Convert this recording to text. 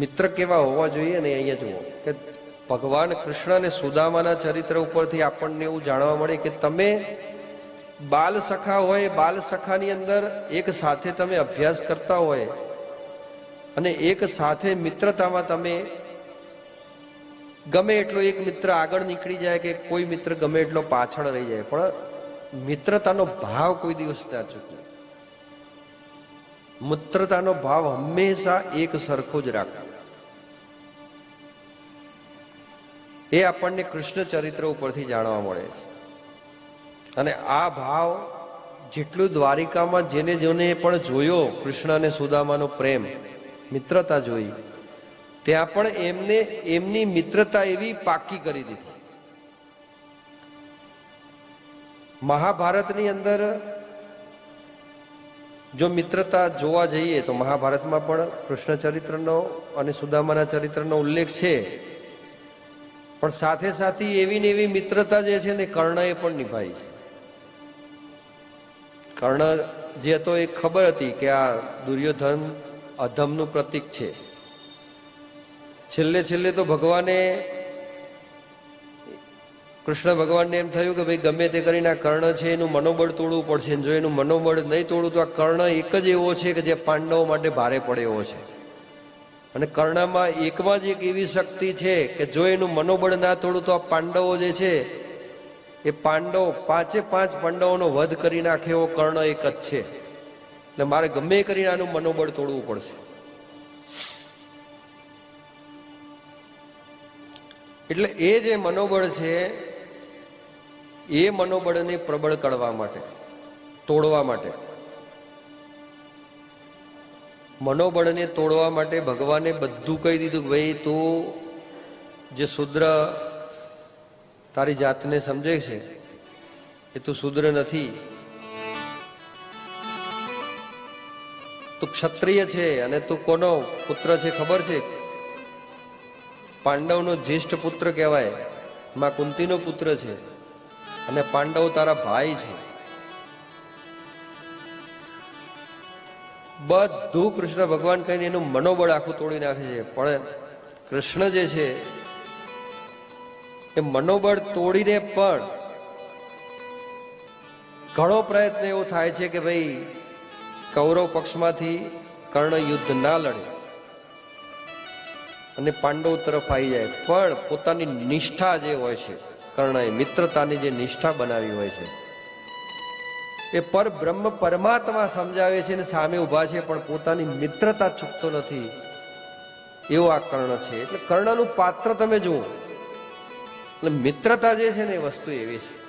મિત્ર કેવા હોવા જોઈએ ને અહીંયા જુઓ કે ભગવાન કૃષ્ણ અને સુદામાના ચરિત્ર ઉપરથી આપણને એવું જાણવા મળે કે તમે બાલ સખા હોય, બાલ સખાની અંદર એક સાથે તમે અભ્યાસ કરતા હોય અને એક સાથે મિત્રતામાં તમે ગમે એટલો એક મિત્ર આગળ નીકળી જાય કે કોઈ મિત્ર ગમે એટલો પાછળ રહી જાય, પણ મિત્રતાનો ભાવ કોઈ દિવસ ના ચૂકે મિત્રતાનો ભાવ હંમેશા એક સરખો જ રાખવો એ આપણને કૃષ્ણ ચરિત્ર ઉપરથી જાણવા મળે છે. અને આ ભાવ જેટલું દ્વારિકામાં જેને જેને પણ જોયો કૃષ્ણ અને સુદામાનો પ્રેમ, મિત્રતા જોઈ, ત્યાં પણ એમને એમની મિત્રતા એવી પાકી કરી દીધી. મહાભારતની અંદર જો મિત્રતા જોવા જઈએ તો મહાભારતમાં પણ કૃષ્ણ ચરિત્રનો અને સુદામાના ચરિત્રનો ઉલ્લેખ છે. પણ સાથે સાથે એવી ને એવી મિત્રતા જે છે ને કર્ણએ પણ નિભાઈ છે. કર્ણ જે હતો એ ખબર હતી કે આ દુર્યોધન અધમનું પ્રતીક છે. છેલ્લે છેલ્લે તો ભગવાને કૃષ્ણ ભગવાનને એમ થયું કે ભાઈ ગમે તે કરીને આ કર્ણ છે, એનું મનોબળ તોડવું પડશે જો એનું મનોબળ નહીં તોડવું તો આ કર્ણ એક જ એવો છે કે જે પાંડવો માટે ભારે પડે એવો છે. અને કર્ણમાં એકમાં જ એક એવી શક્તિ છે કે જો એનું મનોબળ ના તોડું તો આ પાંડવો જે છે, એ પાંડવ પાંચે પાંચ પાંડવોનો વધ કરી નાખે એવો કર્ણ એક જ છે. એટલે મારે ગમે કરીને આનું મનોબળ તોડવું પડશે. એટલે એ જે મનોબળ છે, એ મનોબળને પ્રબળ કરવા માટે, તોડવા માટે. મનોબળને તોડવા માટે ભગવાને બધું કહી દીધું કે ભાઈ તું જે શુદ્ર તારી જાતને સમજે છે, એ તું શુદ્ર નથી. તું ક્ષત્રિય છે અને તું કોનો પુત્ર છે ખબર છે? પાંડવનો જ્યેષ્ઠ પુત્ર કહેવાય, માં કુંતીનો પુત્ર છે અને પાંડવ તારા ભાઈ છે. બધું કૃષ્ણ ભગવાન કહીને એનું મનોબળ આખું તોડી નાખે છે. પણ કૃષ્ણ જે છે, એ મનોબળ તોડીને પણ ઘણો પ્રયત્ન એવો થાય છે કે ભાઈ કૌરવ પક્ષમાંથી કર્ણ યુદ્ધ ના લડે અને પાંડવ તરફ આવી જાય. પણ પોતાની નિષ્ઠા જે હોય છે, કર્ણએ, મિત્રતાની જે નિષ્ઠા બનાવી હોય છે એ પર બ્રહ્મ પરમાત્મા સમજાવે છે ને સામે ઊભા છે, પણ પોતાની મિત્રતા ચૂકતો નથી. એવો આ કર્ણ છે. એટલે કર્ણનું પાત્ર તમે જુઓ. એટલે મિત્રતા જે છે ને એ વસ્તુ એવી છે.